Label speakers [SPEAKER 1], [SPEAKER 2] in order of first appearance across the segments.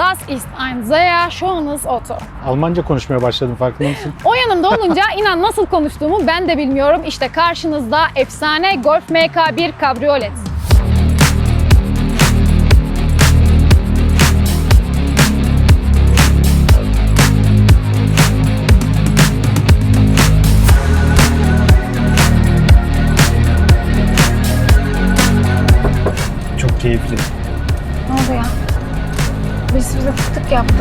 [SPEAKER 1] Das ist ein sehr schönes Auto.
[SPEAKER 2] Almanca konuşmaya başladım farkında mısın?
[SPEAKER 1] O yanımda olunca inan nasıl konuştuğumu ben de bilmiyorum. İşte karşınızda efsane Golf MK1 kabriolet.
[SPEAKER 2] Çok keyifli.
[SPEAKER 1] Birisi bize tık tık yaptı.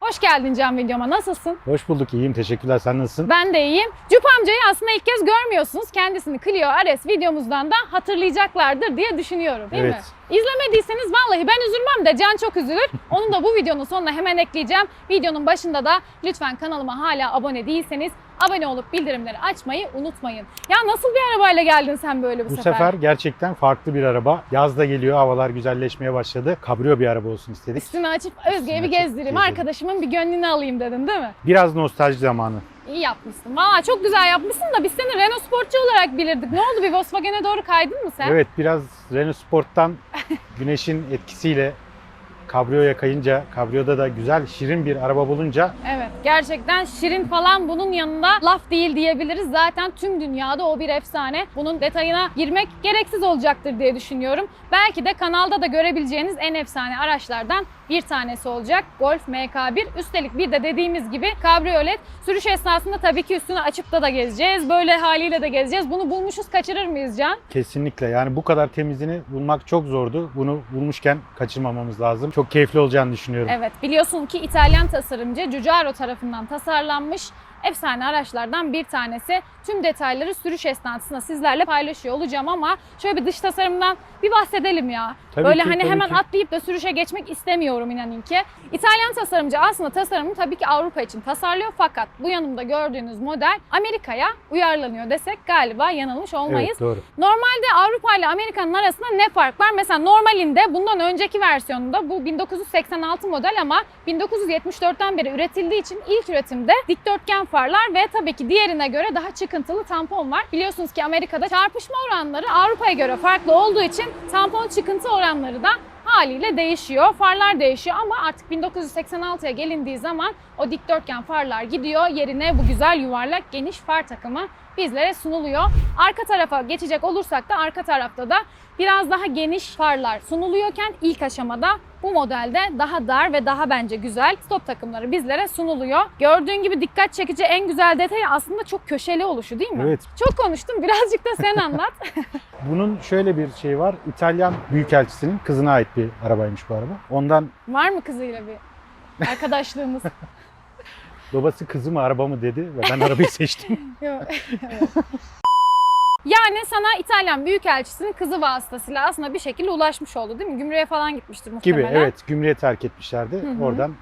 [SPEAKER 1] Hoş geldin Can videoma. Nasılsın?
[SPEAKER 2] Hoş bulduk, iyiyim. Teşekkürler. Sen nasılsın?
[SPEAKER 1] Ben de iyiyim. Cüp amcayı aslında ilk kez görmüyorsunuz. Kendisini Clio RS videomuzdan da hatırlayacaklardır diye düşünüyorum değil mi? İzlemediyseniz vallahi ben üzülmem de Can çok üzülür. Onu da bu videonun sonuna hemen ekleyeceğim. Videonun başında da lütfen kanalıma hala abone değilseniz abone olup bildirimleri açmayı unutmayın. Ya nasıl bir arabayla geldin sen böyle bu,
[SPEAKER 2] Bu sefer gerçekten farklı bir araba. Yaz da geliyor, havalar güzelleşmeye başladı. Kabrio bir araba olsun istedik.
[SPEAKER 1] Üstünü açıp Özge'yi bir gezdireyim.
[SPEAKER 2] gezelim.
[SPEAKER 1] Arkadaşımın bir gönlünü alayım dedin değil mi?
[SPEAKER 2] Biraz nostalji zamanı.
[SPEAKER 1] İyi yapmışsın. Valla çok güzel yapmışsın da biz seni Renault sportçu olarak bilirdik. Ne oldu bir Volkswagen'e doğru kaydın mı sen?
[SPEAKER 2] Evet, biraz Renault Sport'tan güneşin etkisiyle kabriyoya kayınca, kabriyoda da güzel, şirin bir araba bulunca
[SPEAKER 1] Evet gerçekten şirin falan bunun yanında laf değil diyebiliriz. Zaten tüm dünyada o bir efsane. Bunun detayına girmek gereksiz olacaktır diye düşünüyorum. Belki de kanalda da görebileceğiniz en efsane araçlardan bir tanesi olacak Golf MK1. Üstelik bir de dediğimiz gibi kabriyolet. Sürüş esnasında tabii ki üstünü açıp da da gezeceğiz. Böyle haliyle de gezeceğiz. Bunu bulmuşuz kaçırır mıyız Can?
[SPEAKER 2] kesinlikle yani bu kadar temizini bulmak çok zordu. Bunu bulmuşken kaçırmamamız lazım. Çok keyifli olacağını düşünüyorum.
[SPEAKER 1] Evet biliyorsun ki İtalyan tasarımcı Giugiaro tarafından tasarlanmış efsane araçlardan bir tanesi. Tüm detayları sürüş esnasında sizlerle paylaşıyor olacağım ama şöyle bir dış tasarımdan bir bahsedelim ya.
[SPEAKER 2] Tabii
[SPEAKER 1] Böyle
[SPEAKER 2] ki,
[SPEAKER 1] hani
[SPEAKER 2] tabii
[SPEAKER 1] hemen
[SPEAKER 2] ki.
[SPEAKER 1] atlayıp da sürüşe geçmek istemiyorum inanın ki. İtalyan tasarımcı aslında tasarımını tabii ki Avrupa için tasarlıyor fakat bu yanımda gördüğünüz model Amerika'ya uyarlanıyor desek galiba yanılmış olmayız.
[SPEAKER 2] Evet, doğru.
[SPEAKER 1] Normalde Avrupa ile Amerika'nın arasında ne fark var? Mesela normalinde bundan önceki versiyonunda bu 1986 model ama 1974'ten beri üretildiği için ilk üretimde dikdörtgen farlar ve tabii ki diğerine göre daha çıkıntılı tampon var. Biliyorsunuz ki Amerika'da çarpışma oranları Avrupa'ya göre farklı olduğu için tampon çıkıntı oranları da haliyle değişiyor. Farlar değişiyor ama artık 1986'ya gelindiği zaman o dikdörtgen farlar gidiyor. Yerine bu güzel yuvarlak geniş far takımı bizlere sunuluyor. Arka tarafa geçecek olursak da arka tarafta da biraz daha geniş farlar sunuluyorken ilk aşamada bu modelde daha dar ve daha bence güzel stop takımları bizlere sunuluyor. Gördüğün gibi dikkat çekici en güzel detayı aslında çok köşeli oluşu değil mi?
[SPEAKER 2] Evet.
[SPEAKER 1] Çok konuştum birazcık da sen anlat.
[SPEAKER 2] Bunun şöyle bir şey var. İtalyan Büyükelçisi'nin kızına ait bir arabaymış bu araba. Ondan
[SPEAKER 1] Var mı kızıyla bir arkadaşlığımız?
[SPEAKER 2] babası kızı mı araba mı dedi ve ben arabayı seçtim.
[SPEAKER 1] Yok. Evet. Yani sana İtalyan Büyükelçisi'nin kızı vasıtasıyla aslında bir şekilde ulaşmış oldu değil mi? Gümrüğe falan gitmiştir
[SPEAKER 2] Gibi
[SPEAKER 1] muhtemelen.
[SPEAKER 2] evet gümrüğe terk etmişlerdi.
[SPEAKER 1] Hı hı.
[SPEAKER 2] Oradan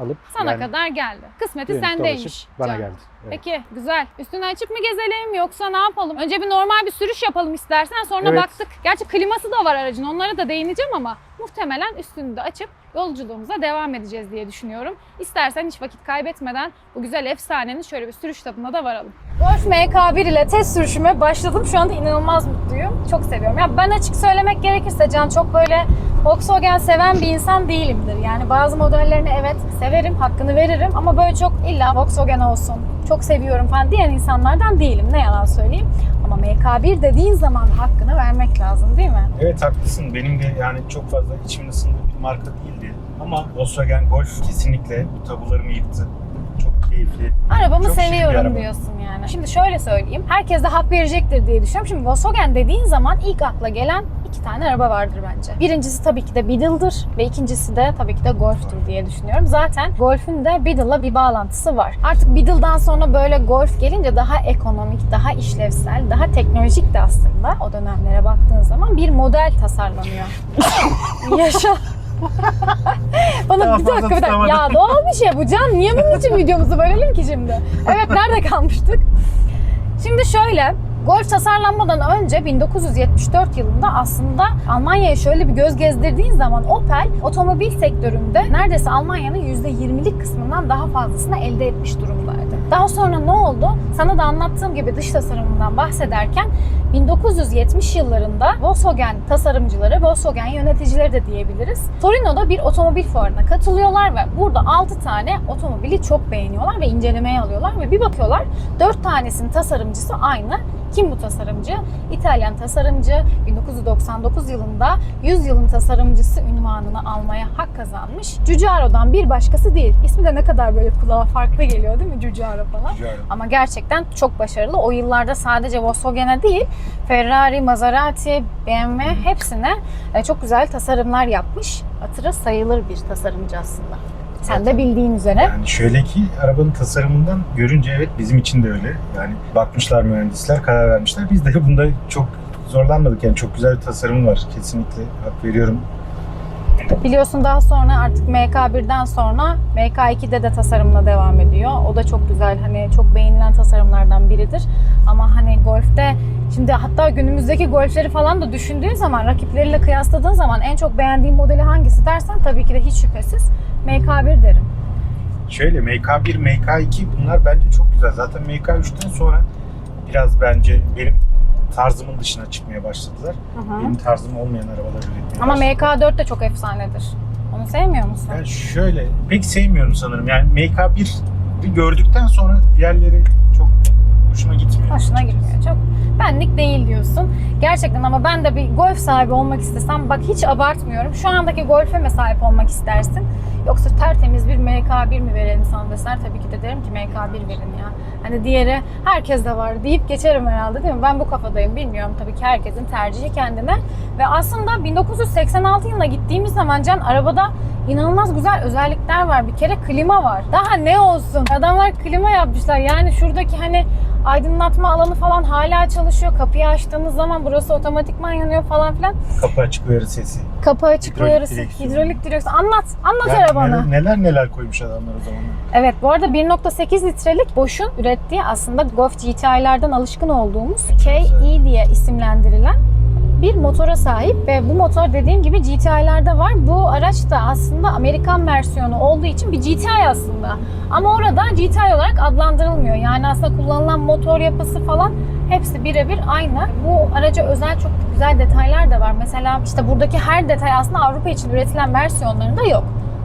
[SPEAKER 2] alıp
[SPEAKER 1] Sana
[SPEAKER 2] yani
[SPEAKER 1] kadar geldi. Kısmeti
[SPEAKER 2] dönüp
[SPEAKER 1] sendeymiş.
[SPEAKER 2] dolaşıp bana
[SPEAKER 1] Can.
[SPEAKER 2] geldi. Evet.
[SPEAKER 1] Peki güzel. Üstünü açıp mı gezelim yoksa ne yapalım? Önce bir normal bir sürüş yapalım istersen sonra
[SPEAKER 2] Evet.
[SPEAKER 1] baktık. Gerçi kliması da var aracın onlara da değineceğim ama muhtemelen üstünü de açıp yolculuğumuza devam edeceğiz diye düşünüyorum. İstersen hiç vakit kaybetmeden bu güzel efsanenin şöyle bir sürüş tadına da varalım. Golf MK1 ile test sürüşüme başladım. Şu anda inanılmaz mutluyum. Çok seviyorum. Ya ben açık söylemek gerekirse Can çok böyle Volkswagen seven bir insan değilimdir. Yani bazı modellerini evet severim, hakkını veririm ama böyle çok illa Volkswagen olsun, çok seviyorum falan diyen insanlardan değilim. Ne yalan söyleyeyim. Ama MK1 dediğin zaman hakkını vermek lazım değil mi?
[SPEAKER 2] Evet haklısın. Benim de yani çok fazla içimin ısındığı bir marka değildi. Ama Volkswagen Golf kesinlikle bu tabularımı yıktı. Çok keyifli.
[SPEAKER 1] Arabamı
[SPEAKER 2] Çok
[SPEAKER 1] seviyorum
[SPEAKER 2] araba.
[SPEAKER 1] diyorsun yani. Şimdi şöyle söyleyeyim. Herkes de hak verecektir diye düşünüyorum. Şimdi Volkswagen dediğin zaman ilk akla gelen iki tane araba vardır bence. Birincisi tabii ki de Beetle'dır ve ikincisi de tabii ki de Golf'tur diye düşünüyorum. Zaten Golf'ün de Beetle'la bir bağlantısı var. Artık Beetle'dan sonra böyle Golf gelince daha ekonomik, daha işlevsel, daha teknolojik de aslında o dönemlere baktığın zaman bir model tasarlanıyor. Yaşa. Bana
[SPEAKER 2] Daha
[SPEAKER 1] bir
[SPEAKER 2] fazla
[SPEAKER 1] dakika bir dakika.
[SPEAKER 2] tutamadım.
[SPEAKER 1] Ya doğal bir şey bu Can. Niye bunun için videomuzu bölelim ki şimdi? Evet nerede kalmıştık? Şimdi şöyle Golf tasarlanmadan önce 1974 yılında aslında Almanya'ya şöyle bir göz gezdirdiğin zaman Opel otomobil sektöründe neredeyse Almanya'nın %20'lik kısmından daha fazlasını elde etmiş durumdaydı. Daha sonra ne oldu? Sana da anlattığım gibi dış tasarımından bahsederken 1970 yıllarında Volkswagen tasarımcıları, Volkswagen yöneticileri de diyebiliriz. Torino'da bir otomobil fuarına katılıyorlar ve burada 6 tane otomobili çok beğeniyorlar ve incelemeye alıyorlar ve bir bakıyorlar 4 tanesinin tasarımcısı aynı. Kim bu tasarımcı? İtalyan tasarımcı 1999 yılında 100 yılın tasarımcısı ünvanını almaya hak kazanmış. Giugiaro'dan bir başkası değil. İsmi de ne kadar böyle kulağa farklı geliyor değil mi Giugiaro falan? Ama gerçekten çok başarılı. O yıllarda sadece Volkswagen'e değil, Ferrari, Maserati, BMW hepsine e, çok güzel tasarımlar yapmış. Hatırı sayılır bir tasarımcı aslında. Sen de bildiğin üzere.
[SPEAKER 2] Yani şöyle ki arabanın tasarımından görünce evet bizim için de öyle. Yani bakmışlar mühendisler, karar vermişler. Biz de bunda çok zorlanmadık. Yani çok güzel bir tasarımı var. Kesinlikle hak veriyorum.
[SPEAKER 1] Biliyorsun daha sonra artık MK1'den sonra MK2'de de tasarımla devam ediyor. O da çok güzel hani çok beğenilen tasarımlardan biridir. Ama hani Golf'te şimdi hatta günümüzdeki Golf'leri falan da düşündüğün zaman rakipleriyle kıyasladığın zaman en çok beğendiğin modeli hangisi dersen tabii ki de hiç şüphesiz MK1 derim.
[SPEAKER 2] Şöyle MK1, MK2 bunlar bence çok güzel. Zaten MK3'ten sonra biraz bence benim tarzımın dışına çıkmaya başladılar. Benim tarzım olmayan arabalar üretmeye
[SPEAKER 1] Ama
[SPEAKER 2] başladılar.
[SPEAKER 1] MK4 de çok efsanedir. Onu sevmiyor musun?
[SPEAKER 2] Yani şöyle pek sevmiyorum sanırım. Yani MK1'i gördükten sonra diğerleri çok hoşuma gitmiyor.
[SPEAKER 1] Hoşuna gitmiyor. Çok benlik değil diyorsun. Gerçekten ama ben de bir golf sahibi olmak istesem bak hiç abartmıyorum. Şu andaki golfe mi sahip olmak istersin? Yoksa tertemiz bir MK1 mi verelim sana deseler tabii ki de derim ki MK1 verin ya. Hani diğeri herkes de var deyip geçerim herhalde değil mi? Ben bu kafadayım bilmiyorum tabii ki herkesin tercihi kendine. Ve aslında 1986 yılına gittiğimiz zaman Can arabada inanılmaz güzel özellikler var. Bir kere klima var. Daha ne olsun? Adamlar klima yapmışlar. Yani şuradaki hani aydınlatma alanı falan hala çalışıyor. Kapıyı açtığımız zaman burası otomatikman yanıyor falan filan.
[SPEAKER 2] Kapı açık uyarı sesi.
[SPEAKER 1] Kapı açık uyarısı,
[SPEAKER 2] direksiyon.
[SPEAKER 1] hidrolik direksiyon. Anlat, anlat
[SPEAKER 2] Yani
[SPEAKER 1] arabanı.
[SPEAKER 2] neler, neler neler koymuş adamlar o zaman.
[SPEAKER 1] Evet bu arada 1.8 litrelik Bosch'un ürettiği aslında Golf GTI'lerden alışkın olduğumuz KE diye isimlendirilen motora sahip ve bu motor dediğim gibi GTI'lerde var. Bu araç da aslında Amerikan versiyonu olduğu için bir GTI aslında. Ama orada GTI olarak adlandırılmıyor. Yani aslında kullanılan motor yapısı falan hepsi birebir aynı. Bu araca özel çok güzel detaylar da var. Mesela işte buradaki her detay aslında Avrupa için üretilen versiyonlarında yok.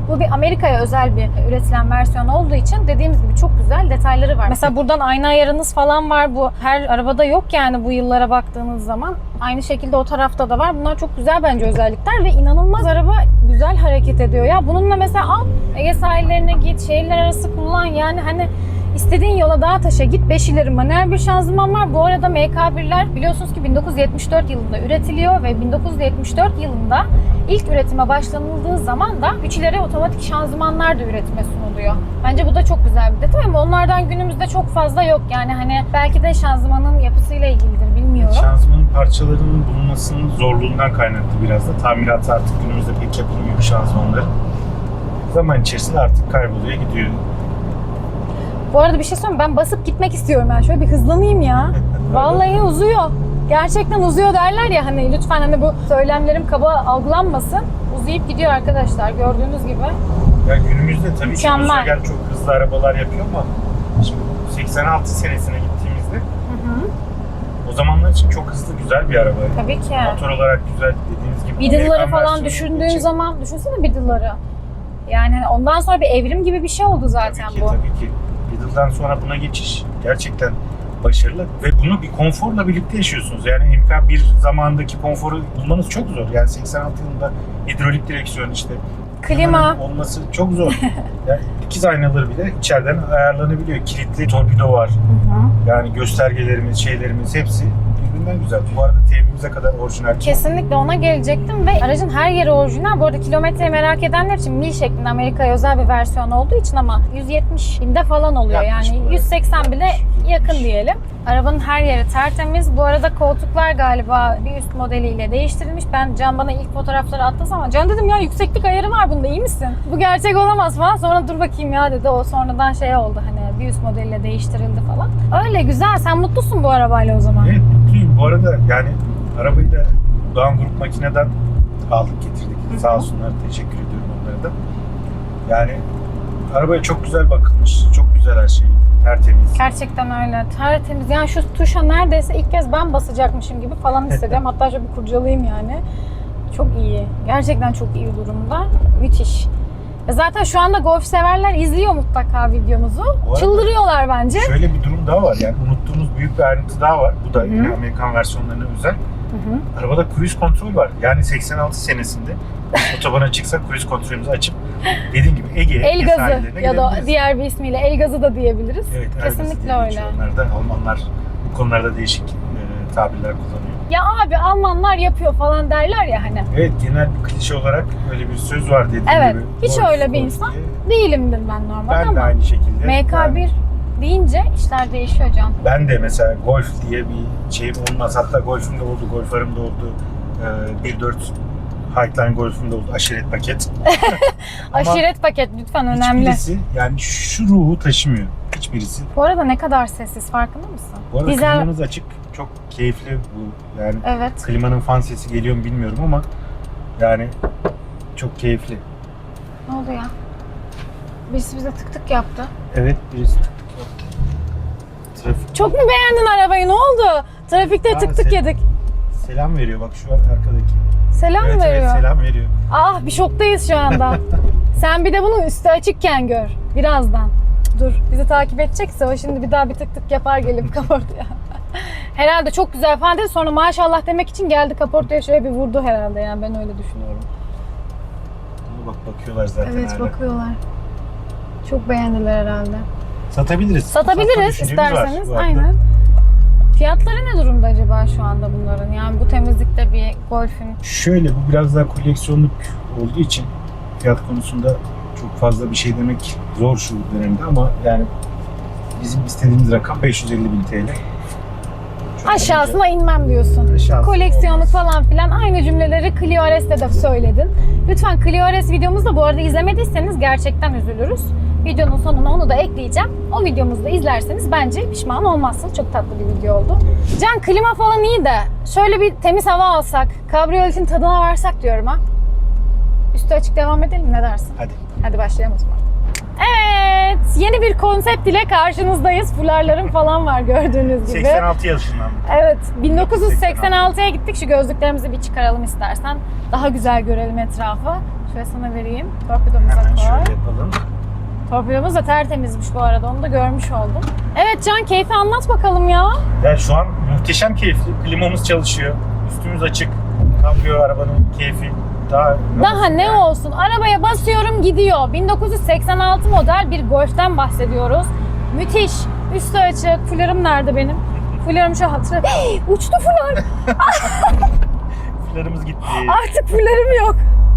[SPEAKER 1] Bu bir Amerika'ya özel bir üretilen versiyon olduğu için dediğimiz gibi çok güzel detayları var. Mesela buradan ayna ayarınız falan var. Bu her arabada yok yani bu yıllara baktığınız zaman. Aynı şekilde o tarafta da var. Bunlar çok güzel bence özellikler ve inanılmaz araba güzel hareket ediyor ya. Bununla mesela al Ege sahillerine git, şehirler arası kullan yani hani İstediğin yola dağa taşa git 5 ileri manuel bir şanzıman var. Bu arada MK1'ler biliyorsunuz ki 1974 yılında üretiliyor ve 1974 yılında ilk üretime başlanıldığı zaman da 3 ileri otomatik şanzımanlar da üretime sunuluyor. Bence bu da çok güzel bir detay ama onlardan günümüzde çok fazla yok. Yani hani belki de şanzımanın yapısıyla ilgilidir bilmiyorum.
[SPEAKER 2] Şanzımanın parçalarının bulunmasının zorluğundan kaynaklı biraz da. Tamiratı artık günümüzde pek yapılmıyor şanzımanların. Zaman içerisinde artık kayboluyor gidiyor.
[SPEAKER 1] Bu arada bir şey söyleyeyim ben basıp gitmek istiyorum ben. Şöyle bir hızlanayım ya. Vallahi uzuyor. Gerçekten uzuyor derler ya hani lütfen hani bu söylemlerim kaba algılanmasın. Uzayıp gidiyor arkadaşlar gördüğünüz gibi.
[SPEAKER 2] Ya günümüzde tabii ki
[SPEAKER 1] Mükemmel.
[SPEAKER 2] Volkswagen çok hızlı arabalar yapıyor ama şimdi 86 senesine gittiğimizde o zamanlar için çok hızlı güzel bir araba.
[SPEAKER 1] Tabii ki.
[SPEAKER 2] Motor olarak güzel dediğiniz gibi.
[SPEAKER 1] Beetle'ları falan düşündüğün
[SPEAKER 2] için-
[SPEAKER 1] zaman düşünsene Beetle'ları. Yani hani ondan sonra bir evrim gibi bir şey oldu zaten
[SPEAKER 2] tabii ki,
[SPEAKER 1] bu.
[SPEAKER 2] Tabii ki. Beetle'dan sonra buna geçiş gerçekten başarılı ve bunu bir konforla birlikte yaşıyorsunuz. Yani MK1 zamandaki konforu bulmanız çok zor. Yani 86 yılında hidrolik direksiyon işte
[SPEAKER 1] Klima.
[SPEAKER 2] olması çok zor. yani dikiz aynaları bile içeriden ayarlanabiliyor. Kilitli torpido var.
[SPEAKER 1] Hı hı.
[SPEAKER 2] Yani göstergelerimiz, şeylerimiz hepsi birbirinden güzel. Bu arada teybimize kadar orijinal.
[SPEAKER 1] Kesinlikle ona gelecektim ve aracın her yeri orijinal. Bu arada kilometreyi merak edenler için mil şeklinde Amerika'ya özel bir versiyon olduğu için ama 170 binde falan oluyor.
[SPEAKER 2] Yaklaşık
[SPEAKER 1] Yani
[SPEAKER 2] olarak.
[SPEAKER 1] 180 bile
[SPEAKER 2] 170.
[SPEAKER 1] yakın diyelim. Arabanın her yeri tertemiz. Bu arada koltuklar galiba bir üst modeliyle değiştirilmiş. Ben Can bana ilk fotoğrafları attı ama Can dedim ya yükseklik ayarı var bunda iyi misin? Bu gerçek olamaz falan. Sonra dur bakayım ya dedi. O sonradan şey oldu hani bir üst modeliyle değiştirildi falan. Öyle güzel. Sen mutlusun bu arabayla o zaman.
[SPEAKER 2] Evet. Bu arada yani arabayı da Doğan Grup makineden aldık getirdik.
[SPEAKER 1] Hı hı.
[SPEAKER 2] Sağ olsunlar. Teşekkür ediyorum onlara da. Yani arabaya çok güzel bakılmış. Çok güzel her şey. tertemiz.
[SPEAKER 1] Gerçekten öyle. Tertemiz. Yani şu tuşa neredeyse ilk kez ben basacakmışım gibi falan hissediyorum. Hatta şöyle bir kurcalayayım yani. Çok iyi. Gerçekten çok iyi durumda. Müthiş. E Zaten şu anda golf severler izliyor mutlaka videomuzu.
[SPEAKER 2] arada-
[SPEAKER 1] Çıldırıyorlar bence.
[SPEAKER 2] Şöyle bir durum daha var yani unuttuğunuz büyük bir ayrıntı daha var. Bu da
[SPEAKER 1] Hı.
[SPEAKER 2] yine Amerikan versiyonlarına özel.
[SPEAKER 1] Hı hı.
[SPEAKER 2] Arabada cruise kontrol var. Yani 86 senesinde otobana çıksak cruise kontrolümüzü açıp dediğin gibi Ege,
[SPEAKER 1] El gazı ya da diğer bir ismiyle el gazı da diyebiliriz.
[SPEAKER 2] Evet,
[SPEAKER 1] Kesinlikle öyle.
[SPEAKER 2] Onlar da Almanlar bu konularda değişik e, tabirler kullanıyor.
[SPEAKER 1] Ya abi Almanlar yapıyor falan derler ya hani.
[SPEAKER 2] Evet genel bir klişe olarak öyle bir söz var dediğim
[SPEAKER 1] Evet,
[SPEAKER 2] gibi.
[SPEAKER 1] hiç
[SPEAKER 2] Golf,
[SPEAKER 1] öyle bir insan
[SPEAKER 2] diye.
[SPEAKER 1] Değilimdir ben normalde
[SPEAKER 2] Ben de
[SPEAKER 1] ama
[SPEAKER 2] aynı şekilde.
[SPEAKER 1] MK1
[SPEAKER 2] Yani
[SPEAKER 1] deyince işler değişiyor Can.
[SPEAKER 2] ben de mesela golf diye bir şeyim olmaz. Hatta golfüm de oldu, golfarım da oldu. Ee, 1.4 Highline golfüm de oldu. Aşiret paket.
[SPEAKER 1] Aşiret paket lütfen önemli.
[SPEAKER 2] Hiçbirisi yani şu ruhu taşımıyor. Hiçbirisi.
[SPEAKER 1] Bu arada ne kadar sessiz farkında mısın?
[SPEAKER 2] Bu arada
[SPEAKER 1] Dizel-
[SPEAKER 2] açık. Çok keyifli bu. Yani
[SPEAKER 1] Evet.
[SPEAKER 2] klimanın fan sesi geliyor mu bilmiyorum ama yani çok keyifli.
[SPEAKER 1] Ne oldu ya? Birisi bize tık tık yaptı.
[SPEAKER 2] Evet birisi tık tık yaptı. Trafik
[SPEAKER 1] Çok mu beğendin arabayı? Ne oldu? Trafikte
[SPEAKER 2] Ya
[SPEAKER 1] tık tık
[SPEAKER 2] sen-
[SPEAKER 1] yedik.
[SPEAKER 2] selam veriyor bak şu arkadaki.
[SPEAKER 1] Selam
[SPEAKER 2] evet,
[SPEAKER 1] veriyor.
[SPEAKER 2] evet selam veriyor.
[SPEAKER 1] Ah bir şoktayız şu anda. Sen bir de bunu üstü açıkken gör. Birazdan. Dur bizi takip edecekse o şimdi bir daha bir tık tık yapar gelip kaportaya. Herhalde çok güzel falan dedi. Sonra maşallah demek için geldi kaportaya şöyle bir vurdu herhalde yani ben öyle düşünüyorum.
[SPEAKER 2] Bak bakıyorlar zaten
[SPEAKER 1] Evet
[SPEAKER 2] hala.
[SPEAKER 1] bakıyorlar. Çok beğendiler herhalde.
[SPEAKER 2] Satabiliriz.
[SPEAKER 1] Satabiliriz
[SPEAKER 2] var
[SPEAKER 1] isterseniz.
[SPEAKER 2] arada.
[SPEAKER 1] Aynen. Fiyatları ne durumda acaba şu anda bunların? Yani bu temizlikte bir golfün.
[SPEAKER 2] Şöyle bu biraz daha koleksiyonluk olduğu için fiyat konusunda çok fazla bir şey demek zor şu dönemde ama yani bizim istediğimiz rakam 550 bin TL.
[SPEAKER 1] Aşağısına inmem diyorsun.
[SPEAKER 2] Aşağısı
[SPEAKER 1] Koleksiyonluk
[SPEAKER 2] olmaz.
[SPEAKER 1] falan filan aynı cümleleri Clio Ares'te de söyledin. Lütfen Clio Ares videomuzu da bu arada izlemediyseniz gerçekten üzülürüz. Videonun sonuna onu da ekleyeceğim. O videomuzu da izlerseniz bence pişman olmazsınız. Çok tatlı bir video oldu. Can klima falan iyi de şöyle bir temiz hava alsak, kabriyoletin tadına varsak diyorum ha. Üstü açık devam edelim ne dersin?
[SPEAKER 2] Hadi.
[SPEAKER 1] Hadi başlayalım o zaman. Evet, yeni bir konsept ile karşınızdayız. Fularlarım falan var gördüğünüz gibi.
[SPEAKER 2] 86 yaşından.
[SPEAKER 1] Evet, 1986'ya gittik. Şu gözlüklerimizi bir çıkaralım istersen. Daha güzel görelim etrafı. Şöyle sana vereyim. Torpidomuza
[SPEAKER 2] Hemen
[SPEAKER 1] koy.
[SPEAKER 2] şöyle yapalım.
[SPEAKER 1] Torpidomuz da tertemizmiş bu arada. Onu da görmüş oldum. Evet Can, keyfi anlat bakalım ya.
[SPEAKER 2] Yani şu an muhteşem keyifli. Klimamız çalışıyor. Üstümüz açık. Kabrio arabanın keyfi daha
[SPEAKER 1] Daha ne
[SPEAKER 2] Yani
[SPEAKER 1] olsun? Arabaya basıyorum gidiyor. 1986 model bir Golf'ten bahsediyoruz. Müthiş. Üstü açık. Fularım nerede benim? Fularım şu hatıra. Hey, uçtu fular.
[SPEAKER 2] Flarımız gitti.
[SPEAKER 1] Artık fularım yok.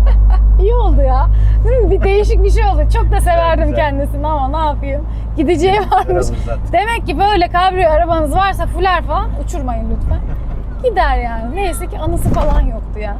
[SPEAKER 1] İyi oldu ya. Değil mi? Bir değişik bir şey oldu. Çok da severdim
[SPEAKER 2] güzel.
[SPEAKER 1] kendisini ama ne yapayım? Gideceği varmış. Demek ki böyle kabrio arabanız varsa fular falan uçurmayın lütfen. Gider yani. Neyse ki anısı falan yoktu ya.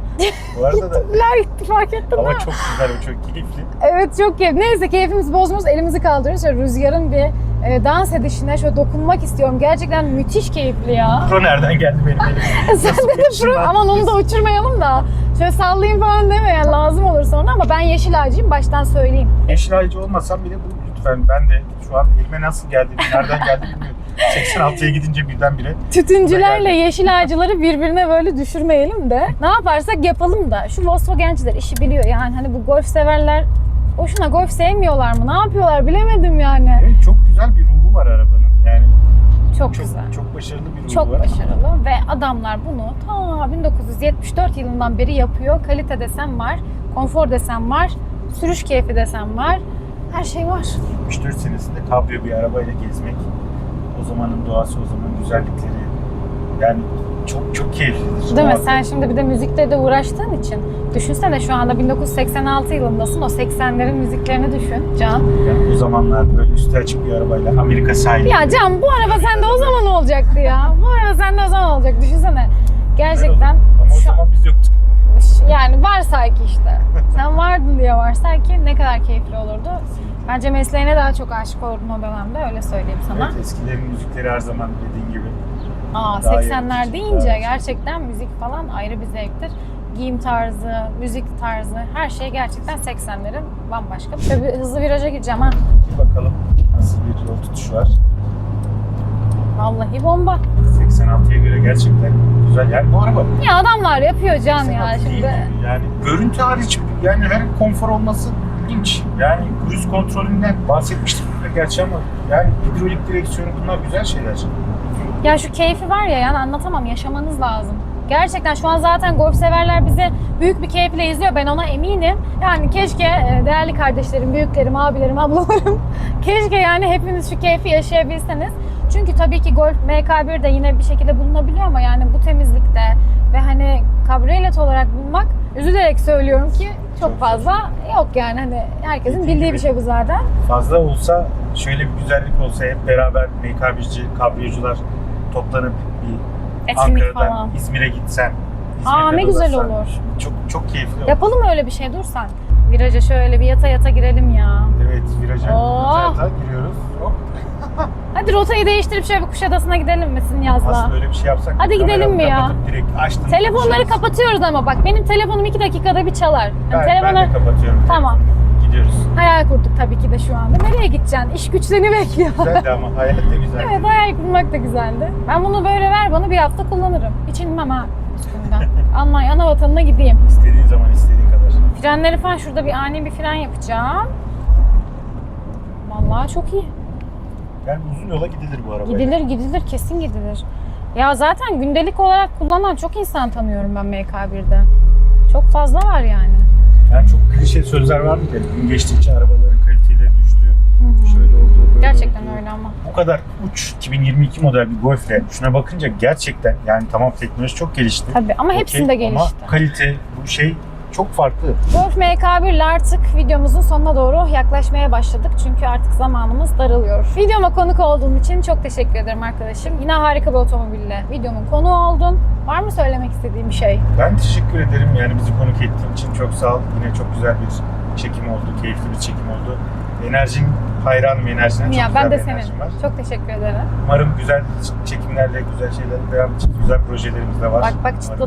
[SPEAKER 2] Bu arada da
[SPEAKER 1] gitti fark ettin mi?
[SPEAKER 2] hava çok güzel ve çok keyifli.
[SPEAKER 1] Evet çok keyifli. Neyse keyfimizi bozmuyoruz. Elimizi kaldırıyoruz. Şöyle rüzgarın bir e, dans edişine şöyle dokunmak istiyorum. Gerçekten müthiş keyifli ya.
[SPEAKER 2] Pro nereden geldi benim elime?
[SPEAKER 1] Sen
[SPEAKER 2] Nasıl
[SPEAKER 1] de pro,
[SPEAKER 2] geçtim
[SPEAKER 1] aman onu da uçurmayalım da. Şöyle sallayayım falan deme yani lazım olur sonra ama ben yeşil ağacıyım baştan söyleyeyim.
[SPEAKER 2] Yeşil aycı olmasam bile bu lütfen ben de şu an elime nasıl geldi, nereden geldi bilmiyorum. 86'ya gidince birdenbire
[SPEAKER 1] Tütüncülerle yeşil ağacıları birbirine böyle düşürmeyelim de ne yaparsak yapalım da şu Volkswagen'ciler işi biliyor yani hani bu golf severler boşuna golf sevmiyorlar mı ne yapıyorlar bilemedim yani.
[SPEAKER 2] Evet, çok güzel bir ruhu var arabanın. Yani
[SPEAKER 1] Çok,
[SPEAKER 2] çok
[SPEAKER 1] güzel.
[SPEAKER 2] çok başarılı bir ruhu
[SPEAKER 1] Çok
[SPEAKER 2] var.
[SPEAKER 1] başarılı ve adamlar bunu ta 1974 yılından beri yapıyor. Kalite desem var, konfor desem var, sürüş keyfi desem var. Her şey var.
[SPEAKER 2] 74 senesinde kabrio bir arabayla gezmek, zamanın doğası, o zamanın güzellikleri yani çok çok keyiflidir.
[SPEAKER 1] Değil mi? Sen şimdi bir de müzikle de uğraştığın için düşünsene şu anda 1986 yılındasın. O 80'lerin müziklerini düşün Can.
[SPEAKER 2] yani o zamanlar böyle üstü açık bir arabayla Amerika sahili.
[SPEAKER 1] Ya Can bu araba sende o zaman olacaktı ya. Bu araba sende o zaman olacak. Düşünsene. Gerçekten
[SPEAKER 2] Ama o
[SPEAKER 1] şu-
[SPEAKER 2] zaman biz yoktuk.
[SPEAKER 1] yani varsay ki işte. Sen varsay ki ne kadar keyifli olurdu. Bence mesleğine daha çok aşık olurdun o dönemde öyle söyleyeyim sana.
[SPEAKER 2] Evet, eskilerin müzikleri her zaman dediğin gibi.
[SPEAKER 1] Aa
[SPEAKER 2] Daha
[SPEAKER 1] 80'ler
[SPEAKER 2] iyi.
[SPEAKER 1] deyince gerçekten müzik falan ayrı bir zevktir. giyim tarzı, müzik tarzı her şey gerçekten 80'lerin bambaşka. Şöyle bir hızlı viraja gireceğim ha.
[SPEAKER 2] Bir bakalım nasıl bir yol tutuşu var.
[SPEAKER 1] Vallahi bomba.
[SPEAKER 2] 86'ya göre gerçekten güzel. Yani bu araba
[SPEAKER 1] Ya adamlar yapıyor can ya
[SPEAKER 2] 86 değil
[SPEAKER 1] şimdi.
[SPEAKER 2] Yani görüntü hariç yani her konfor olması ilginç. Yani cruise kontrolünden bahsetmiştik burada gerçi ama yani hidrolik direksiyonu bunlar güzel şeyler.
[SPEAKER 1] Ya şu keyfi var ya yani anlatamam yaşamanız lazım. Gerçekten şu an zaten golf severler bizi büyük bir keyifle izliyor. Ben ona eminim. Yani keşke e, değerli kardeşlerim, büyüklerim, abilerim, ablalarım keşke yani hepiniz şu keyfi yaşayabilseniz. Çünkü tabii ki Golf MK1 de yine bir şekilde bulunabiliyor ama yani bu temizlikte ve hani kabriolet olarak bulmak üzülerek söylüyorum ki çok fazla yok yani hani herkesin
[SPEAKER 2] Dediğim
[SPEAKER 1] bildiği bir şey bu zaten.
[SPEAKER 2] Fazla olsa şöyle bir güzellik olsa hep beraber MKB'ci, kabriyocular toplanıp bir
[SPEAKER 1] Etkinlik
[SPEAKER 2] Ankara'dan
[SPEAKER 1] falan.
[SPEAKER 2] İzmir'e gitsen. İzmir'de
[SPEAKER 1] Aa ne güzel
[SPEAKER 2] dolaşsan.
[SPEAKER 1] olur.
[SPEAKER 2] Çok çok keyifli olur.
[SPEAKER 1] Yapalım öyle bir şey dursan. Viraja şöyle bir yata yata girelim ya.
[SPEAKER 2] Evet viraja
[SPEAKER 1] Oh.
[SPEAKER 2] yata giriyoruz. Hop.
[SPEAKER 1] Hadi rotayı değiştirip şöyle bir Kuşadası'na gidelim mi sizin yazla?
[SPEAKER 2] Aslında öyle bir şey yapsak.
[SPEAKER 1] Hadi gidelim mi ya?
[SPEAKER 2] Direkt açtım.
[SPEAKER 1] Telefonları kapatıyoruz ama bak benim telefonum iki dakikada bir çalar.
[SPEAKER 2] Ben,
[SPEAKER 1] Yani
[SPEAKER 2] ben
[SPEAKER 1] telefona
[SPEAKER 2] de kapatıyorum.
[SPEAKER 1] Tamam.
[SPEAKER 2] Gidiyoruz.
[SPEAKER 1] hayal kurduk tabii ki de şu anda. Nereye gideceksin? İş güç seni bekliyor.
[SPEAKER 2] Güzeldi ama hayalet de güzeldi.
[SPEAKER 1] evet hayal kurmak da güzeldi. Ben bunu böyle ver bana bir hafta kullanırım. Hiç inmem ha üstünden. Almanya ana vatanına gideyim.
[SPEAKER 2] İstediğin zaman istediğin kadar.
[SPEAKER 1] Frenleri falan şurada bir ani bir fren yapacağım. Vallahi çok iyi.
[SPEAKER 2] Yani uzun yola gidilir bu araba.
[SPEAKER 1] Gidilir gidilir kesin gidilir. Ya zaten gündelik olarak kullanan çok insan tanıyorum ben MK1'de. Çok fazla var yani.
[SPEAKER 2] Yani çok klişe sözler var mı ya? Gün geçtikçe arabaların kaliteleri düştü.
[SPEAKER 1] Hı hı.
[SPEAKER 2] Şöyle oldu, böyle
[SPEAKER 1] Gerçekten
[SPEAKER 2] oldu.
[SPEAKER 1] öyle ama.
[SPEAKER 2] Bu kadar uç 2022 model bir Golf'le şuna bakınca gerçekten yani tamam teknoloji çok gelişti.
[SPEAKER 1] Tabii ama
[SPEAKER 2] Okey,
[SPEAKER 1] hepsinde gelişti.
[SPEAKER 2] Ama kalite bu şey çok farklı.
[SPEAKER 1] Golf MK1 ile artık videomuzun sonuna doğru yaklaşmaya başladık. Çünkü artık zamanımız daralıyor. Videoma konuk olduğun için çok teşekkür ederim arkadaşım. Yine harika bir otomobille videomun konuğu oldun. Var mı söylemek istediğim bir şey?
[SPEAKER 2] Ben teşekkür ederim yani bizi konuk ettiğin için çok sağ ol. Yine çok güzel bir çekim oldu, keyifli bir çekim oldu. Enerjin hayranım enerjine. Çok
[SPEAKER 1] ya
[SPEAKER 2] güzel
[SPEAKER 1] ben de senin.
[SPEAKER 2] var.
[SPEAKER 1] Çok teşekkür ederim.
[SPEAKER 2] Umarım güzel çekimlerle, güzel şeylerle devam edecek. Güzel projelerimiz de var.
[SPEAKER 1] Bak bak
[SPEAKER 2] Umarım.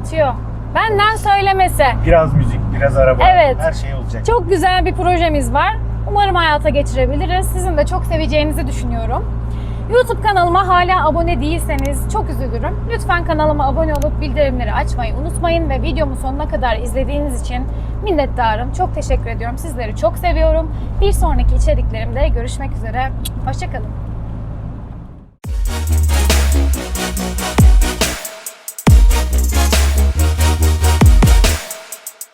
[SPEAKER 1] Benden söylemesi.
[SPEAKER 2] Biraz müzik, biraz araba.
[SPEAKER 1] Evet.
[SPEAKER 2] Her şey olacak.
[SPEAKER 1] Çok güzel bir projemiz var. Umarım hayata geçirebiliriz. Sizin de çok seveceğinizi düşünüyorum. YouTube kanalıma hala abone değilseniz çok üzülürüm. Lütfen kanalıma abone olup bildirimleri açmayı unutmayın ve videomu sonuna kadar izlediğiniz için minnettarım. Çok teşekkür ediyorum. Sizleri çok seviyorum. Bir sonraki içeriklerimde görüşmek üzere. Hoşçakalın.